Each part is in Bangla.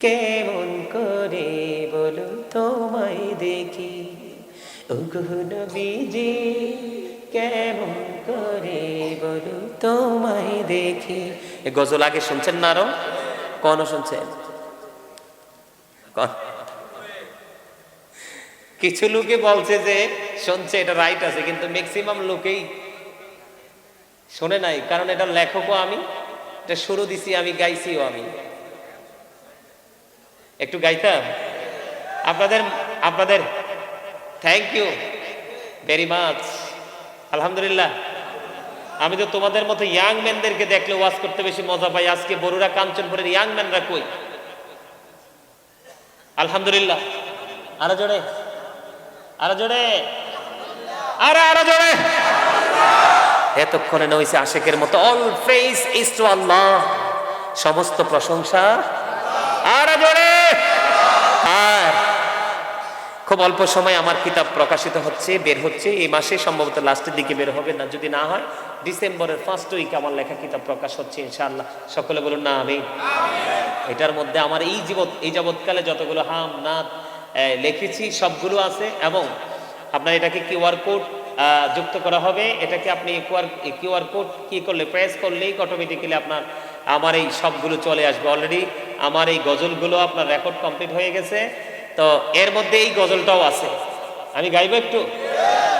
কেমন করে বলো তোমায় দেখি? উগুন বিজি কেমন করে বলো তোমায় দেখি? গজল আগে শুনছেন না আরও? কখনো শুনছেন? কিছু লোকে বলছে যে শুনছে, এটা রাইট আছে, কিন্তু ম্যাক্সিমাম লোকেই শোনে নাই, কারণ এটা লেখকও আমি, এটা শুরু দিছি আমি, গাইছিও আমি। একটু গাইতাম আপনাদের আপনাদের থ্যাংক ইউ ভেরি মাচ আলহামদুলিল্লাহ। আমি তো তোমাদের মতো ইয়াং ম্যানদেরকে দেখলে ওয়াজ করতে বেশি মজা পাই। আজকে বড়ুরা কাঞ্চনপুরের ইয়াং ম্যানরা কই? আলহামদুলিল্লাহ। আরও জোরে। আরও জোরে। আরে, আরও জোরে। এতক্ষণে নইছে আশেকের মতো all praise is to Allah সমস্ত প্রশংসা। আর জোরে। খুব অল্প সময় আমার কিতাব প্রকাশিত হচ্ছে, বের হচ্ছে। এই মাসে সম্ভবত লাস্টের দিকে বের হবে না, যদি না হয়, ডিসেম্বরের ফার্স্ট উইকে আমার লেখা কিতাব প্রকাশ হচ্ছে ইনশাআল্লাহ। সকলে বলুন না আমি এটার মধ্যে আমার এই জীবত এই যাবৎকালে যতগুলো হাম, নাত লিখেছি, সবগুলো আছে, এবং আপনার এটাকে কিউআর কোড যুক্ত করা হবে। এটাকে আপনি কিউআর কিউআর কোড কি করলে প্রেস করলেই অটোমেটিক্যালি আপনার, আমার এই সবগুলো চলে আসবে অলরেডি আমার এই গজলগুলো আপনার রেকর্ড কমপ্লিট হয়ে গেছে। তো এর মধ্যে এই গজলটাও আছে। আমি গাইবো একটু?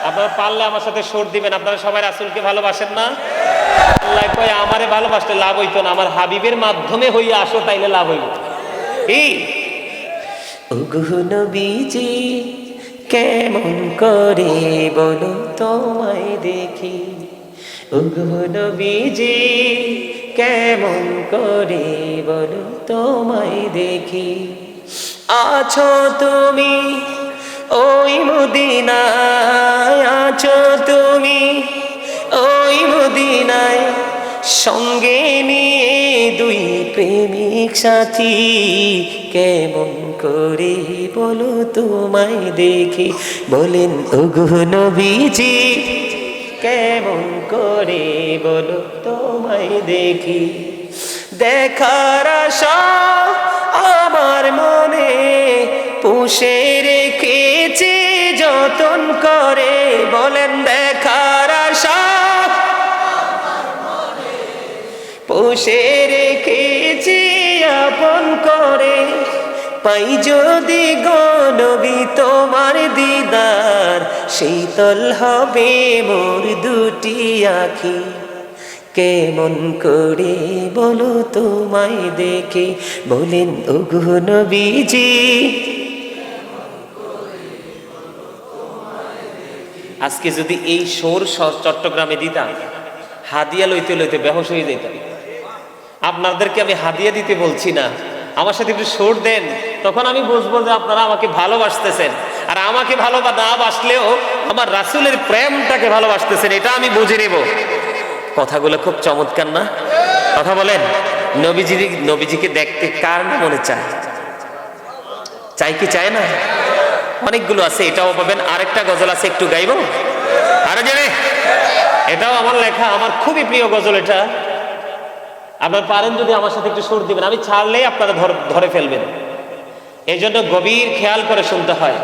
আপনারা পারলে আমার সাথে সুর দিবেন। আপনারা সবাই রাসুলকে ভালোবাসেন না? আল্লাহ কয়, আমারে ভালোবাসলে লাভ হইতো না। আমার হাবিবের মাধ্যমে হইয়া আসো, তাইলে লাভ হইব। কি? উগুন বিজি কেমন করে বলো তোমায় দেখি। উগুন বিজি কেমন করে বলো তোমায় দেখি। আছো তুমি, ওই মদিনায় আছো তুমি, ওই মদিনায় সঙ্গে নিয়ে দুই প্রেমিক সাথী কেমন করে বলো তোমায় দেখি? বলেন ওগুন বিজি কেমন করে বলো তোমায় দেখি? দেখার আশা আমার মনে পুষে রেখেছে, যতন করে বলেন দেখার আশা। পুষে রেখেছি, আপন করে পাই যদি গনবি তোমার দিদার, শীতল হবে মোর দুটি আখি। কেমন করে বলো তোমায় দেখে? বলেন ওগুন বিজি আজকে যদি এই সোর চট্টগ্রামে দিতাম, হাদিয়া লইতে লইতে বেহস হয়ে যেতাম। আপনাদেরকে আমি হাদিয়া দিতে বলছি না। আমার সাথে একটু সোর দেন, তখন আমি বুঝব যে আপনারা আমাকে ভালোবাসতেছেন। আর আমাকে ভালো না বাসলেও আমার রাসুলের প্রেমটাকে ভালোবাসতেছেন, এটা আমি বুঝে নেব। কথাগুলো খুব চমৎকার না? কথা বলেন নবীজি নবীজিকে দেখতে কার না মনে চায়? চাই কি চায় না? অনেকগুলো আছে, এটাও পাবেন, আরেকটা গজল আছে, একটু গাইবো? আরও জানে এটাও আমার লেখা, আমার খুবই প্রিয় গজল এটা। আপনার পারেন যদি আমার সাথে একটু সুর দিবেন, আমি ছাড়লেই আপনারা ধর- ফেলবেন। এই জন্য গভীর খেয়াল করে শুনতে হয়।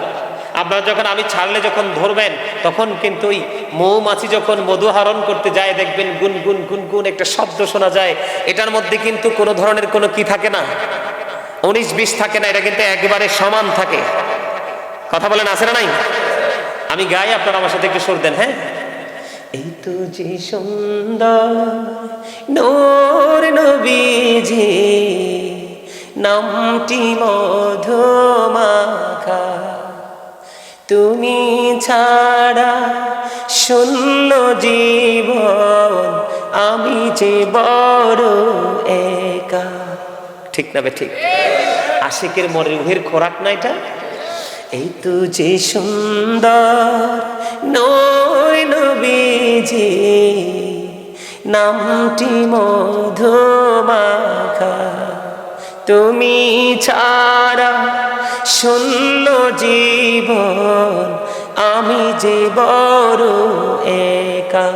আপনারা যখন আমি ছাড়লে যখন ধরবেন, তখন কিন্তু ওই মৌমাছি যখন মধু হরণ করতে যায়, দেখবেন গুন গুন গুন গুন একটা শব্দ শোনা যায়। এটার মধ্যে কিন্তু কোনো ধরনের কোনো কি থাকে না? উনিশ বিশ থাকে না, এটা কিন্তু একেবারে সমান থাকে। কথা বলেন, আছে না নাই? আমি গাই, আপনারা আমার সাথে একটু সুর দেন হ্যাঁ? এই তো যে সুন্দর নবীজি, নামটি মধুমাখা। তুমি ছাড়া শূন্য জীবন, আমি যে বড় একা। ঠিক না ঠিক? আশিকের মরে রুহের খোরাক না এটা? এই তো যে সুন্দর নয় নবীজি, নামটি মধুমাখা। তুমি ছাড়া শূন্য জীবন, আমি যে বড় একা।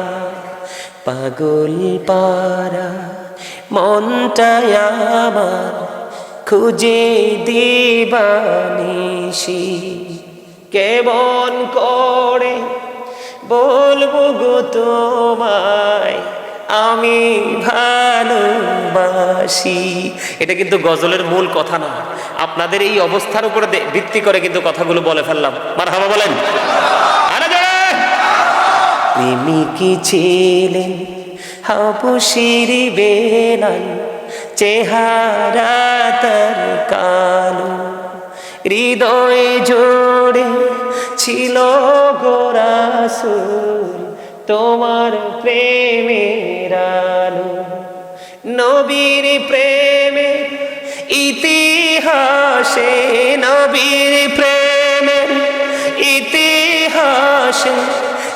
পাগল পারা মনটাই আমার, খুঁজে দিবানিসি কেমন করে বলব গো তোমায়? আমি ভালোবাসি। এটা কিন্তু গজলের মূল কথা না। আপনাদের এই অবস্থার উপরে ভিত্তি করে কিন্তু কথাগুলো বলে ফেললাম। মার হাবা বলেন! প্রেমিকি ছিলেন হাবুশির বেলাল চেহারা তার কালো, হৃদয়ে জোড়ে ছিল গোরাসুর তোমার প্রেমের আলো নবীর প্রেমে, ইতিহাসে, নবীর প্রেমে, ইতিহাসে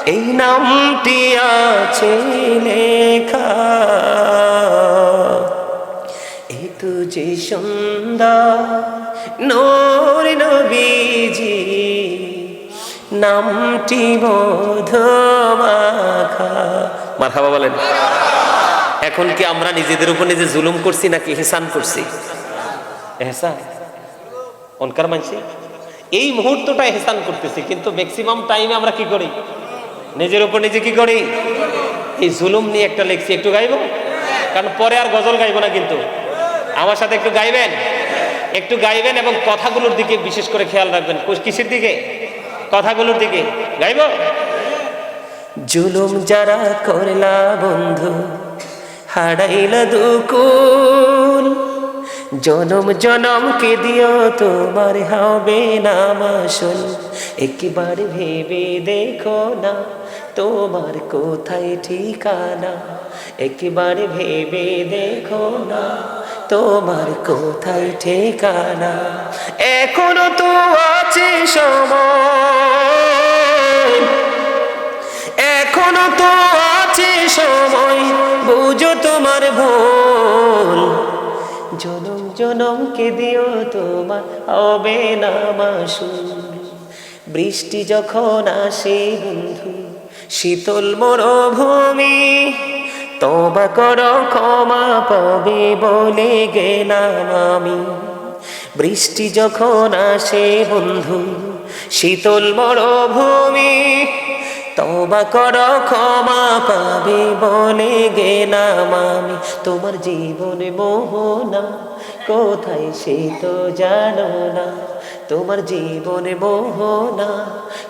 এই নামটি আছে লেখা। এই তো যে সুন্দর নোর নবীজি, নামটি মধুমাখা মার হাবা বলেন। এখন কি আমরা নিজেদের উপর নিজে জুলুম করছি নাকি হেসান করছি? এহসান অনকার মানছি? এই মুহূর্তটা হেসান করতেছি, কিন্তু ম্যাক্সিমাম টাইমে আমরা কি করি? নিজের উপর নিজে কি করি? এই জুলুম নিয়ে একটা লেখছি, একটু গাইবো? কারণ পরে আর গজল গাইবো না কিন্তু। আমার সাথে একটু গাইবেন? একটু গাইবেন এবং কথাগুলোর দিকে বিশেষ করে খেয়াল রাখবেন। কোস- কিসের দিকে? কথাগুলোর দিকে। গাইবো? জুলুম যারা করলা বন্ধু, হারাইলা দুকুল। জনম জনমকে দিও তোমার হবে না মাসুল। একবার ভেবে দেখো না তোমার কোথায় ঠিকানা। একবার ভেবে দেখো না তোমার কোথায় ঠিকানা। এখনও তো আছে সময়। এখনও তো আছে সময়, বুঝো তোমার ভুল। জনম, জনমকে দিও তোমার, হবে না বৃষ্টি যখন আসে বন্ধু, শীতল মরুভূমি, তবা করো, ক্ষমা পাবে বলে গেলাম আমি। বৃষ্টি যখন আসে বন্ধু, শীতল মরুভূমি তবা কর, ক্ষমা পাবে বলে গেলাম আমি। তোমার জীবনে মোহনা, কোথায় সে তো জানো না। তোমার জীবনে মোহনা,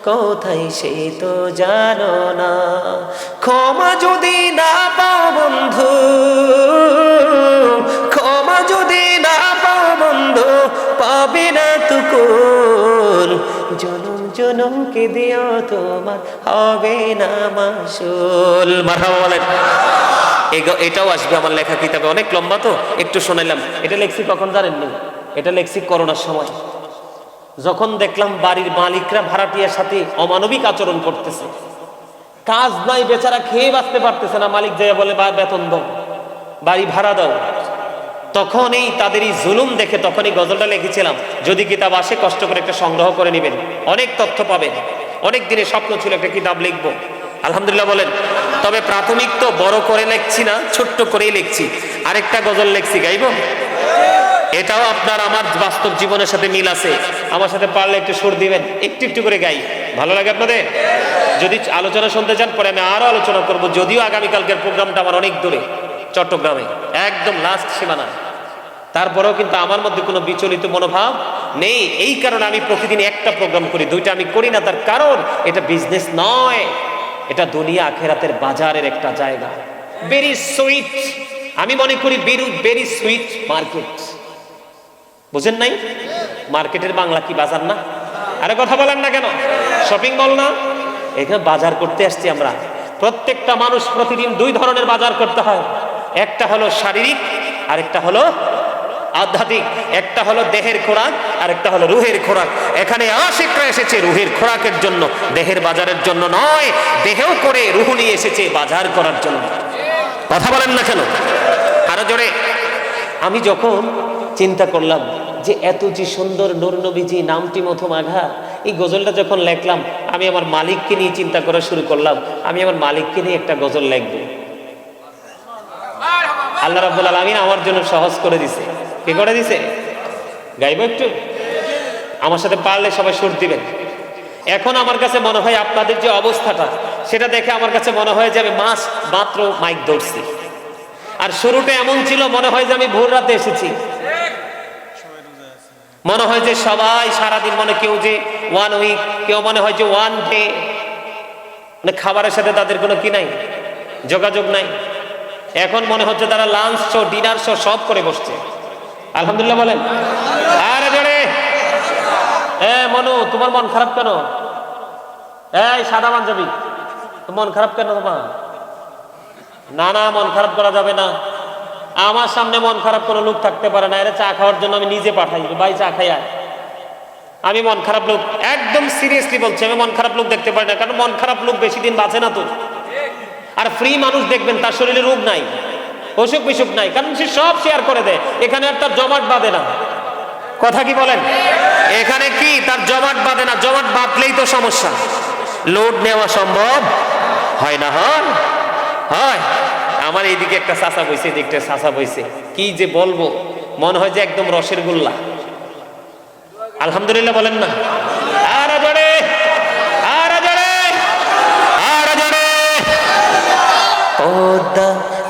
কোথায় সে তো জানো না। ক্ষমা যদি না পাও বন্ধু, ক্ষমা যদি না পাও বন্ধু, পাবে না তুকুল জনম জনমকে দিও তোমার? হবে না মাসুল। মারহাবা বলেন। এটাও আসবে আমার লেখা কিতাবে। অনেক লম্বা তো। একটু শোনাইলাম। এটা লেখছি কখন জানেননি? এটা লেখছি করোনার সময়। যখন দেখলাম বাড়ির মালিকরা ভাড়াটিয়ার সাথে অমানবিক আচরণ করতেছে। কাজ নাই, বেচারা খেয়ে বাঁচতে পারতেছে না। মালিক যাইয়া বলে, বা, বেতন দাও। বাড়ি ভাড়া দাও। তখন এই তাদের এই জুলুম দেখে তখন এই গজলটা লিখেছিলাম। যদি কিতাব আসে, কষ্ট করে একটা সংগ্রহ করে নেবেন। অনেক তথ্য পাবেন। অনেক দিনের স্বপ্ন ছিল একটা কিতাব লিখব। আলহামদুলিল্লাহ বলেন, তবে প্রাথমিক তো বড় করে লিখছি না, ছোট্ট করেই লিখছি। আরেকটা গজল লিখছি, গাইব? এটাও আপনার আমার বাস্তব জীবনের সাথে মিল আছে। আমার সাথে পারলে একটু সুর দিবেন, একটু একটু করে গাই। ভালো লাগে আপনাদের? যদি আলোচনা শুনতে চান, পরে আমি আরও আলোচনা করব, যদিও আগামীকালকের প্রোগ্রামটা আমার অনেক দূরে, চট্টগ্রামে। একদম লাস্ট সীমানা। তারপরেও কিন্তু আমার মধ্যে কোনো বিচলিত মনোভাব নেই। এই কারণে আমি প্রতিদিন একটা প্রোগ্রাম করি। দুইটা আমি করি না, তার কারণ এটা বিজনেস নয়। এটা দুনিয়া আখেরাতের বাজারের একটা জায়গা। ভেরি সুইট আমি মনে করি বেরু ভেরি সুইট মার্কেট বুঝেন নাই? মার্কেটের বাংলা কি বাজার না? আরে কথা বলেন না কেন? শপিং মল না? এখানে বাজার করতে আসছি আমরা। প্রত্যেকটা মানুষ প্রতিদিন দুই ধরনের বাজার করতে হয়। একটা হলো শারীরিক আর একটা হলো আধ্যাত্মিক, একটা হলো দেহের খোরাক আর একটা হলো রুহের খোরাক। এখানে আশিকরা এসেছে রুহের খোরাকের জন্য, দেহের বাজারের জন্য নয়, দেহেও করে রুহ নিয়ে এসেছে বাজার করার জন্য। কথা বলেন না কেন? আরও জোরে। আমি যখন চিন্তা করলাম যে এত যে সুন্দর নবীজি, নামটি মতো মাঘা এই গজলটা যখন লেখলাম, আমি আমার মালিককে নিয়ে চিন্তা করা শুরু করলাম, আমি আমার মালিককে নিয়ে একটা গজল লিখব। আল্লাহ রাব্বুল আলামিন আমার জন্য সহজ করে দিছে। কি করে দিছে? গাইব একটু? আমার সাথে পারলে সবাই সুর দিবেন। এখন আমার কাছে মনে হয় আপনাদের যে অবস্থাটা, সেটা দেখে আমার কাছে মনে হয় যে আমি মাস মাত্র মাইক ধরছি। আর শুরুটা এমন ছিল, মনে হয় যে আমি ভোর রাতে এসেছি। মনে হয় যে সবাই সারাদিন মনে কেউ যে ওয়ান উইক কেউ মনে হয় যে ওয়ান ডে মানে খাবারের সাথে তাদের কোনো কি নাই? যোগাযোগ নাই। এখন মনে হচ্ছে তারা লাঞ্চ শো ডিনার শো সব করে বসছে। আলহামদুলিল্লাহ বলেন। আরে জোরে। এ, মনু, তোমার মন খারাপ কেন? এই, সাদা পাঞ্জাবি। মন খারাপ কেন তোমার? না না, মন খারাপ করা যাবে না। আমার সামনে মন খারাপ কোনো লোক থাকতে পারে না। এরা চা খাওয়ার জন্য আমি নিজে পাঠাই। ভাই, চা খাই আমি মন খারাপ লোক। একদম সিরিয়াসলি বলছি, আমি মন খারাপ লোক দেখতে পারি না। কারণ মন খারাপ লোক বেশি দিন বাঁচে না তো। আর ফ্রি মানুষ দেখবেন, তার শরীরে রোগ নাই। অসুখ বিসুখ নাই, কারণ সে সব শেয়ার করে দেয়। এখানে আর তার জমাট বাঁধে না। কথা কি বলেন? এখানে কি? তার জমাট বাঁধে না। জমাট বাঁধলেই তো সমস্যা। লোড নেওয়া সম্ভব? হয় না, হয়। হয়। আমার এইদিকে একটা চাষা বইছে, এদিকে একটা চাষা বইছে। কি যে বলব? মনে হয় যে একদম রসের গোল্লা। আলহামদুলিল্লাহ বলেন না। আর জোরে! আর আর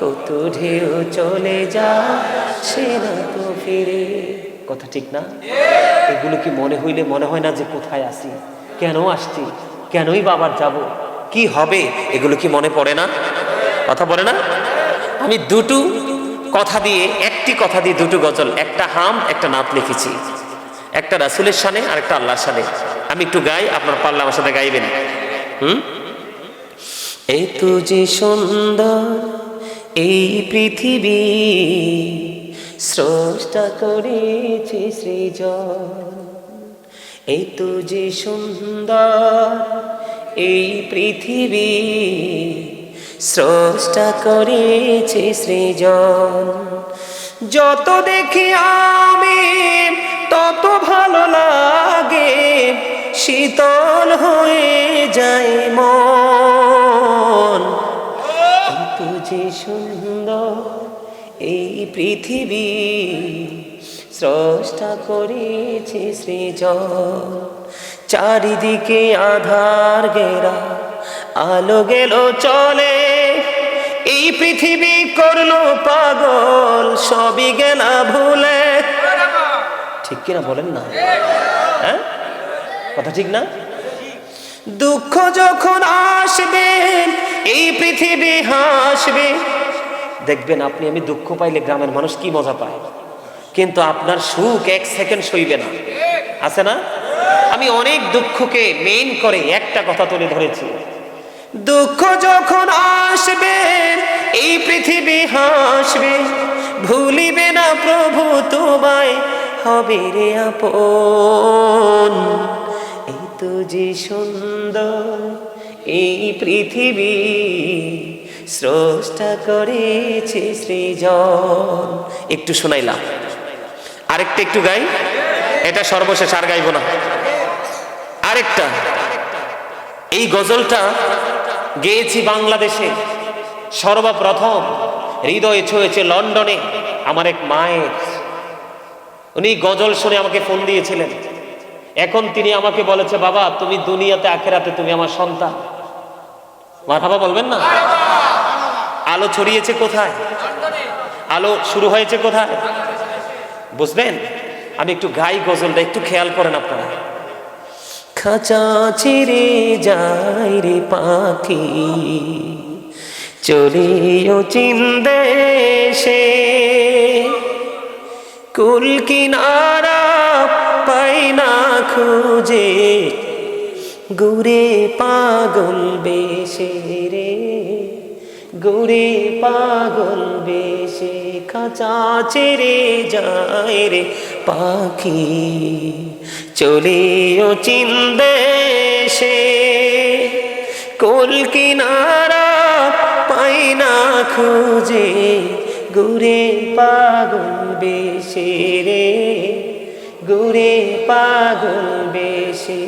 কত ঢেউ চলে যা সে না তো ফিরে। কথা ঠিক না? এগুলো কি মনে হইলে মনে হয় না যে কোথায় আসি কেন আসছি? কেনই বাবার যাব? কি হবে? এগুলো কি মনে পড়ে না? কথা পড়ে না? আমি দুটো কথা দিয়ে, একটি কথা দিয়ে দুটো গজল, একটা হাম, একটা নাত লিখেছি। একটা রাসুলের সানে আর একটা আল্লাহর সানে আমি একটু গাই, আপনার পারলে আমার সাথে গাইবেন। হুম? এই তো যে সুন্দর এই পৃথিবী স্রষ্টা করেছে সৃজন। এই তো যে সুন্দর এই পৃথিবী স্রষ্টা করেছে সৃজন। যত দেখি আমি, তত ভালো লাগে, শীতল হয়ে যায় মন। এত যে সুন্দর এই পৃথিবী স্রষ্টা করেছে সৃজন। চারিদিকে আধার গেরা আলো গেল, চলে। এই পৃথিবী করল পাগল, সবই গেলা ভুলে। ঠিক কিনা বলেন না? হ্যাঁ? কথা ঠিক না? দুঃখ যখন আসবে, এই পৃথিবী হাসবে। দেখবেন আপনি, আমি দুঃখ পাইলে গ্রামের মানুষ কি মজা পায়? কিন্তু আপনার সুখ এক সেকেন্ড সইবে না। আছে না? আমি অনেক দুঃখকে মেইন করে একটা কথা তুলে ধরেছি। দুঃখ যখন আসবে, এই পৃথিবী হাসবে। ভুলিবে না প্রভু, তোমায় হবে রে আপন। এই তো যে সুন্দর এই পৃথিবী। স্রষ্টা করেছে সৃজন। একটু শোনাইলাম আরেকটা একটু গাই। এটা সর্বশেষ, আর গাইব না। আরেকটা। এই গজলটা গেয়েছি বাংলাদেশে। সর্বপ্রথম হৃদয়ে ছুঁয়েছে লন্ডনে আমার এক মায়ের। উনি গজল শুনে আমাকে ফোন দিয়েছিলেন। এখন তিনি আমাকে বলেছে, বাবা, তুমি দুনিয়াতে, আখেরাতে তুমি আমার সন্তান। মাথাবা বলবেন না? আলো ছড়িয়েছে কোথায়? আলো শুরু হয়েছে কোথায়? বুঝবেন? আমি একটু গাই গজলটা, একটু খেয়াল করেন আপনারা। খাঁচা ছিঁড়ে যায় রে পাখি, চলিও চিন্দেশে কুল কিনারা পাই না খুঁজে ঘুরে পাগল বেশে রে। গুড়ে পাগল বেশে খাঁচা ছেড়ে যায় রে পাখি। চলেও চিন্দেশে কোল কিনারা পাই না খুঁজে। গুড়ে পাগল বেশে রে গুড়ে পাগল বেশে।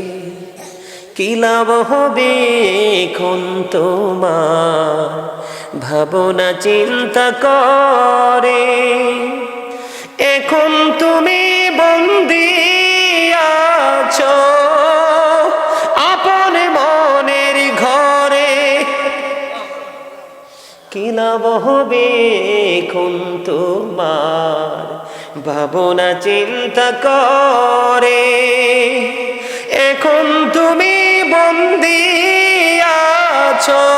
কি লাভ হবে এখন তোমার? ভাবনা চিন্তা করে। এখন তুমি বন্দি আছো। আপন মনের ঘরে। কি লাভ হবে এখন তোমার? ভাবনা চিন্তা করে। এখন তুমি বন্দি আছো।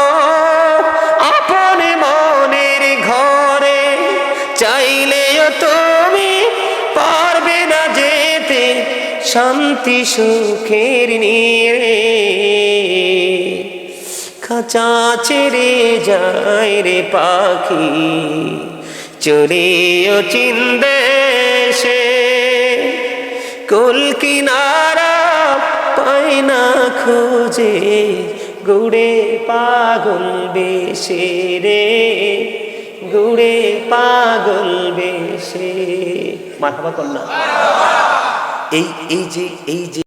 শান্তি সুখের নিয়ে খাঁচা ছেড়ে যায় রে পাখি চড়েও চিন্দেশে কুল কিনারা পায় না খুঁজে, গুড়ে পাগল বেশে রে। গুড়ে পাগল বেশে। মাথাবা কন্যা। এই এই যে এই যে